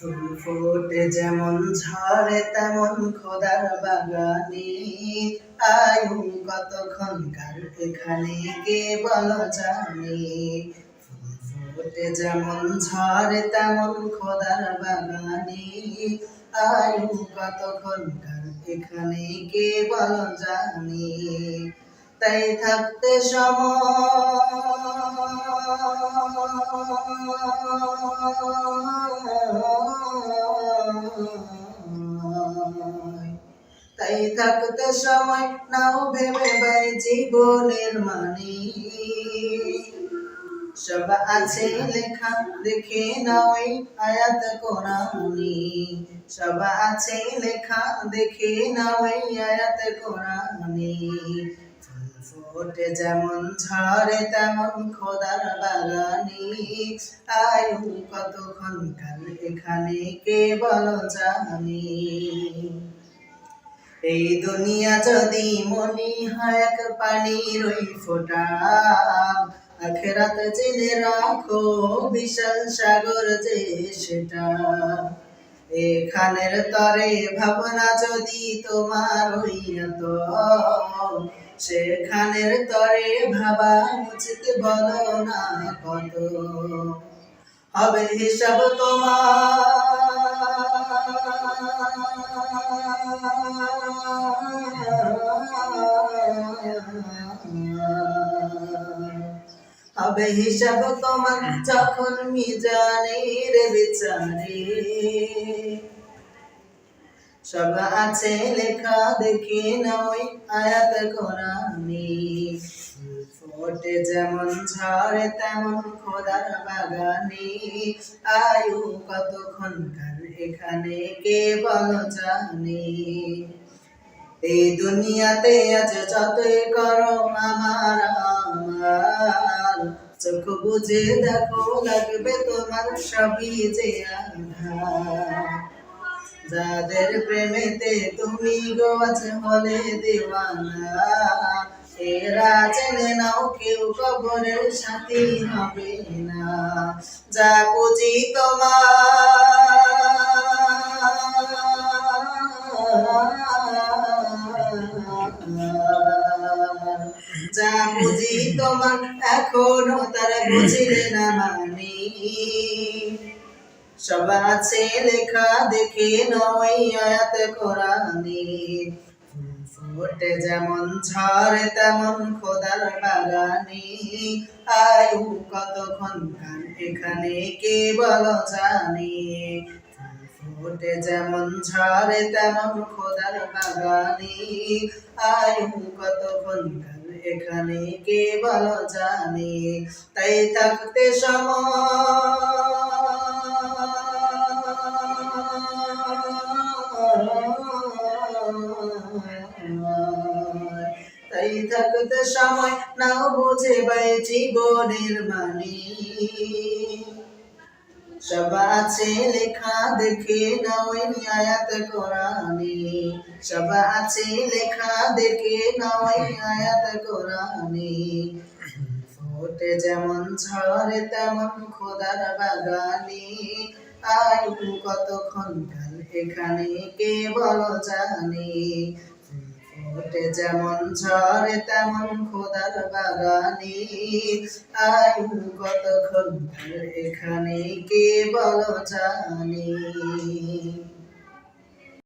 ফুল ফোটে যেমন ঝরে, তেমন খোদার বাগানে। আয়ু কতক্ষণকার এখানে কে বল জানে? ফোটে যেমন ঝরে, তেমন খোদার বাগানে। আয়ু কতক্ষণকার এখানে কে বল জানে? তাই থাকতে সময়। তাই থাকতে সময় নাও ভেবে বাই জীবনের মানে। সব আছে লেখা, দেখে নাও আয়াত কোরআনি। সব আছে লেখা, দেখে নাও আয়াত কোরআনি। ফোটে যেমন ঝরে তেমন খোদার বাগানি। আয়ু কতক্ষণকার এখানে কে বল জানি? এই দুনিয়া যদি মনি হয় এক পানির ওই ফোটা। আখেরাত জেনে রাখো, বিশাল সাগর যে সেটা। এখানের তরে ভাবনা যদি তোমার হইয়াত সেখানের তরে ভাবা উচিত বলো না কত। হবে হিসাব তোমার। হবে হিসাব তোমার যখন মিজানের বিচারে। সব আছে লেখা, দেখে নয় আয়াত কোরআনি। ফোটে যেমন ঝরে তেমন খোদার বাগানে। আয়ু কতক্ষণকার এখানে, কে বল জানে। এই দুনিয়াতে আছে যতই করো, আমার আমার। চোখ বুঝে দেখো, লাগবে তোমার সবই যে আধার। যাদের প্রেমেতে তুমি গোয়াজ হলে দিওয়ানা, এরা জেনে নাও কেউ কবরের সাথী হবে না। যা বুঝি তোমার। যা বুঝি তোমার, এখনও তারা বুঝিলে না মানি। সব আছে লেখা দেখে নয় আয়াত কোরআনে। ফোটে যেমন ঝরে তেমন খোদার বাগানে। আয়ু কতক্ষণকার এখানে কে বল জানে? ফোটে যেমন ঝরে তেমন খোদার বাগানে। আয়ু কতক্ষণকার এখানে কে বল জানে? তাই থাকতে সময় তাই থাকতে সময় নাও বুঝে বাই জীবনের মানে লেখা, দেখে কোরআনে। লেখা, দেখে কোরআনে। ফোটে যেমন ঝরে তেমন খোদার বাগানে। আয়ু কতক্ষণকাল এখানে কে বল জানে? ফোটে যেমন ঝড়ে তেমন খোদার বাগানি। আয়ু কতক্ষণ এখানে কে বল জানে?